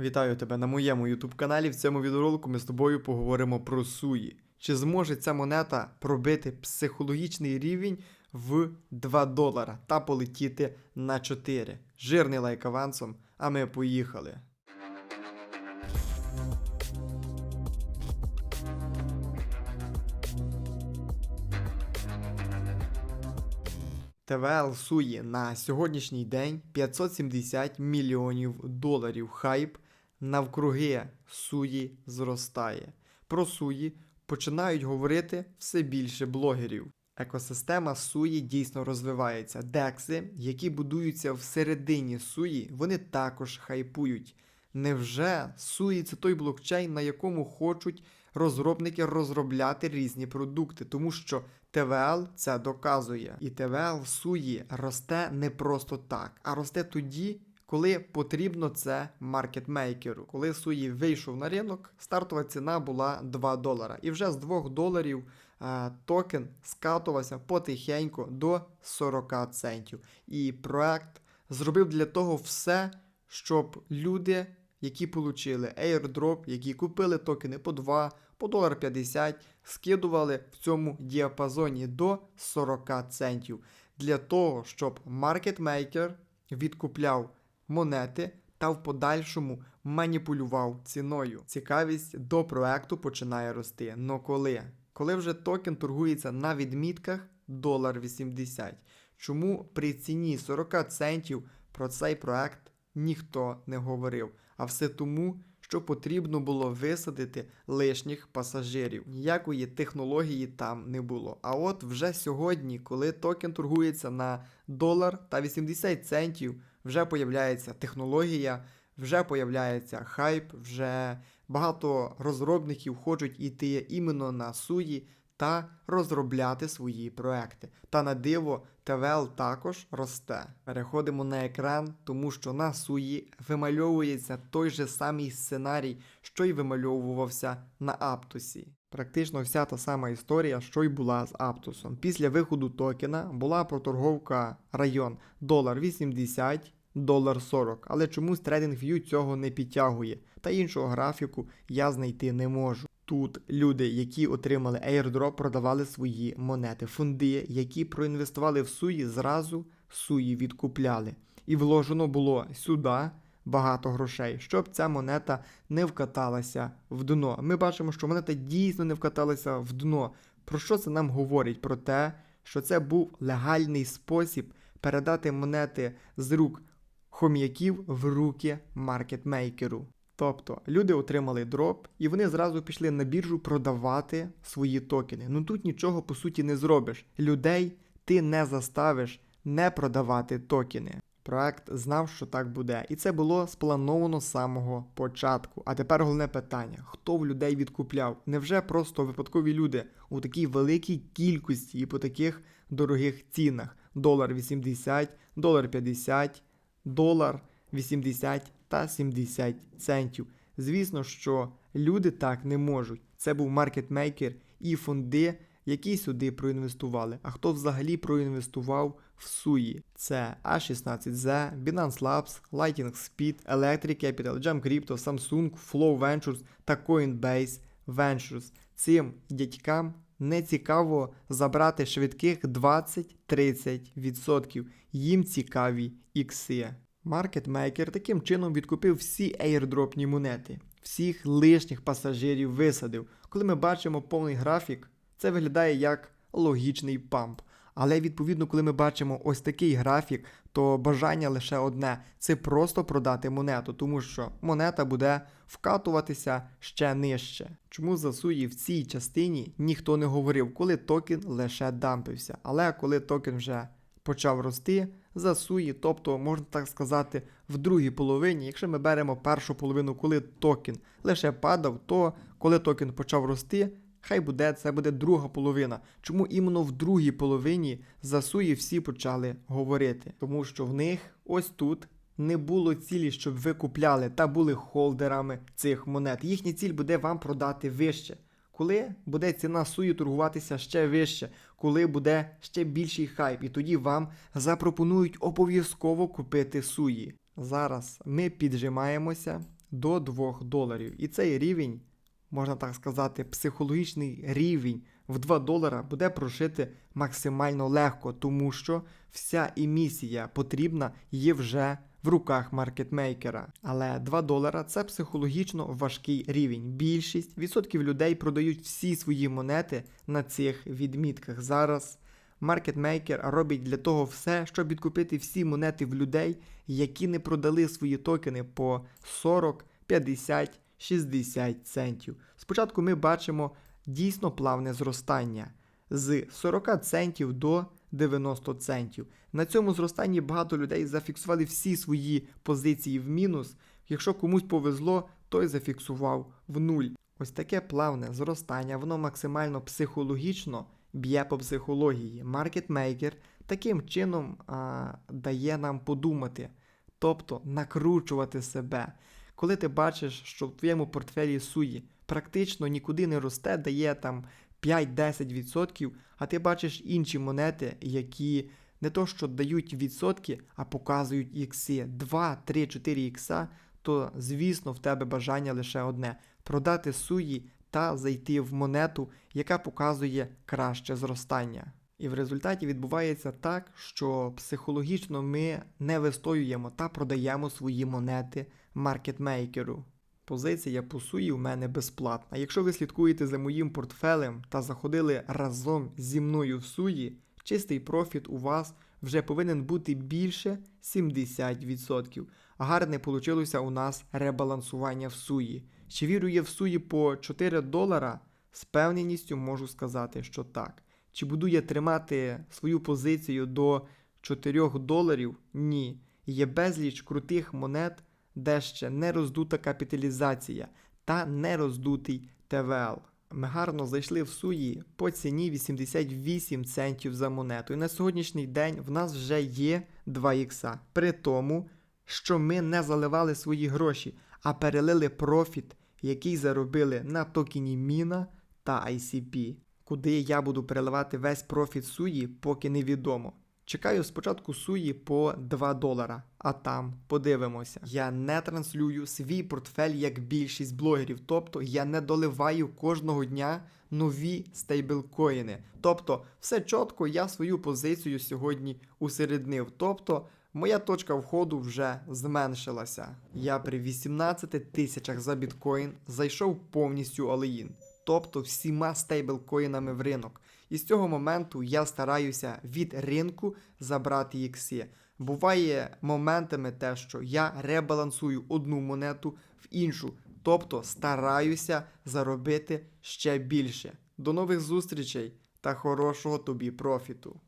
Вітаю тебе на моєму YouTube каналі. В цьому відеоролику ми з тобою поговоримо про суї. Чи зможе ця монета пробити психологічний рівень в 2 долара та полетіти на 4? Жирний лайк авансом, а ми поїхали. ТВЛ сує на сьогоднішній день 570 мільйонів доларів. Хайп навкруги суї зростає. Про суї починають говорити все більше блогерів. Екосистема суї дійсно розвивається. Декси, які будуються всередині суї, вони також хайпують. Невже суї це той блокчейн, на якому хочуть розробники розробляти різні продукти, тому що ТВЛ це доказує. І ТВЛ суї росте не просто так, а росте тоді, коли потрібно це маркетмейкеру. Коли суї вийшов на ринок, стартова ціна була 2 долара. І вже з 2 доларів е, токен скатувався потихеньку до 40 центів. І проект зробив для того все, щоб люди, які отримали airdrop, які купили токени по 2, по долар 50, скидували в цьому діапазоні до 40 центів. Для того, щоб маркетмейкер відкупляв монети та в подальшому маніпулював ціною. Цікавість до проекту починає рости. Но коли? Коли вже токен торгується на відмітках долар 80. Чому при ціні 40 центів про цей проект ніхто не говорив? А все тому, що потрібно було висадити лишніх пасажирів. Ніякої технології там не було. А от вже сьогодні, коли токен торгується на долар та 80 центів, вже появляється технологія, вже появляється хайп, вже багато розробників хочуть іти іменно на суї та розробляти свої проекти. Та на диво ТВЛ також росте. Переходимо на екран, тому що на суї вимальовується той же самий сценарій, що й вимальовувався на Аптосі. Практично вся та сама історія, що й була з Аптосом. Після виходу токена була проторговка район долар 80, долар 40, але чомусь TradingView цього не підтягує, та іншого графіку я знайти не можу. Тут люди, які отримали airdrop, продавали свої монети. Фонди, які проінвестували в суї, зразу суї відкупляли. І вложено було сюди багато грошей, щоб ця монета не вкаталася в дно. Ми бачимо, що монета дійсно не вкаталася в дно. Про що це нам говорить? Про те, що це був легальний спосіб передати монети з рук хом'яків в руки маркетмейкеру. Тобто люди отримали дроп, і вони зразу пішли на біржу продавати свої токени. Ну тут нічого по суті не зробиш. Людей ти не заставиш не продавати токени. Проект знав, що так буде, і це було сплановано з самого початку. А тепер головне питання: хто в людей відкупляв? Невже просто випадкові люди у такій великій кількості і по таких дорогих цінах? Долар 80, долар 50, долар 80 та 70 центів. Звісно, що люди так не можуть. Це був маркетмейкер і фонди, які сюди проінвестували. А хто взагалі проінвестував в суї? Це A16Z, Binance Labs, Lightning Speed, Electric Capital, Jam Crypto, Samsung, Flow Ventures та Coinbase Ventures. Цим дядькам не цікаво забрати швидких 20-30%. Їм цікаві ікси. Маркетмейкер таким чином відкупив всі ейрдропні монети, всіх лишніх пасажирів висадив. Коли ми бачимо повний графік, це виглядає як логічний памп. Але відповідно, коли ми бачимо ось такий графік, то бажання лише одне це просто продати монету, тому що монета буде вкатуватися ще нижче. Чому за суї в цій частині ніхто не говорив, коли токен лише дампився. Але коли токен вже почав рости, засуї, тобто, можна так сказати, в другій половині, якщо ми беремо першу половину, коли токен лише падав, то коли токен почав рости, хай буде це буде друга половина. Чому іменно в другій половині засуї всі почали говорити? Тому що в них ось тут. Не було цілі, щоб ви купляли та були холдерами цих монет. Їхня ціль буде вам продати вище. Коли буде ціна суї торгуватися ще вище, коли буде ще більший хайп, і тоді вам запропонують обов'язково купити суї. Зараз ми піджимаємося, до 2 доларів. І цей рівень, можна так сказати, психологічний рівень в 2 долара буде прошити максимально легко, тому що вся емісія потрібна є вже в руках маркетмейкера. Але 2 долара це психологічно важкий рівень. Більшість відсотків людей продають всі свої монети на цих відмітках. Зараз маркетмейкер робить для того все, щоб відкупити всі монети в людей, які не продали свої токени по 40, 50, 60 центів. Спочатку ми бачимо дійсно плавне зростання з 40 центів до 90 центів. На цьому зростанні багато людей зафіксували всі свої позиції в мінус. Якщо комусь повезло, той зафіксував в нуль. Ось таке плавне зростання, воно максимально психологічно б'є по психології. Маркетмейкер таким чином а, дає нам подумати, тобто накручувати себе. Коли ти бачиш, що в твоєму портфелі суї практично нікуди не росте, дає там 5-10%, а ти бачиш інші монети, які не то що дають відсотки, а показують ікси 2, 3, 4 ікса, то звісно в тебе бажання лише одне продати суї та зайти в монету, яка показує краще зростання. І в результаті відбувається так, що психологічно ми не вистоюємо та продаємо свої монети маркетмейкеру. Позиція по суї у мене безплатна. Якщо ви слідкуєте за моїм портфелем та заходили разом зі мною в суї, чистий профіт у вас вже повинен бути більше 70%. Гарне получилося у нас ребалансування в суї. Чи вірю я в суї по 4 долара? З певненістю можу сказати, що так. Чи буду я тримати свою позицію до 4 доларів? Ні. Є безліч крутих монет, де ще не роздута капіталізація та не роздутий ТВЛ. Ми гарно зайшли в суї по ціні 88 центів за монету. І на сьогоднішній день в нас вже є 2 ікса. При тому, що ми не заливали свої гроші, а перелили профіт, який заробили на токені Міна та ICP. Куди я буду переливати весь профіт суї, поки невідомо. Чекаю спочатку суї по 2 долара, а там подивимося. Я не транслюю свій портфель як більшість блогерів, тобто я не доливаю кожного дня нові стейблкоїни. Тобто, все чітко, я свою позицію сьогодні усереднив. Тобто, моя точка входу вже зменшилася. Я при 18 тисячах за біткоін зайшов повністю all-in, тобто всіма стейблкоїнами в ринок. І з цього моменту я стараюся від ринку забрати ікси. Буває моментами те, що я ребалансую одну монету в іншу, тобто стараюся заробити ще більше. До нових зустрічей та хорошого тобі профіту!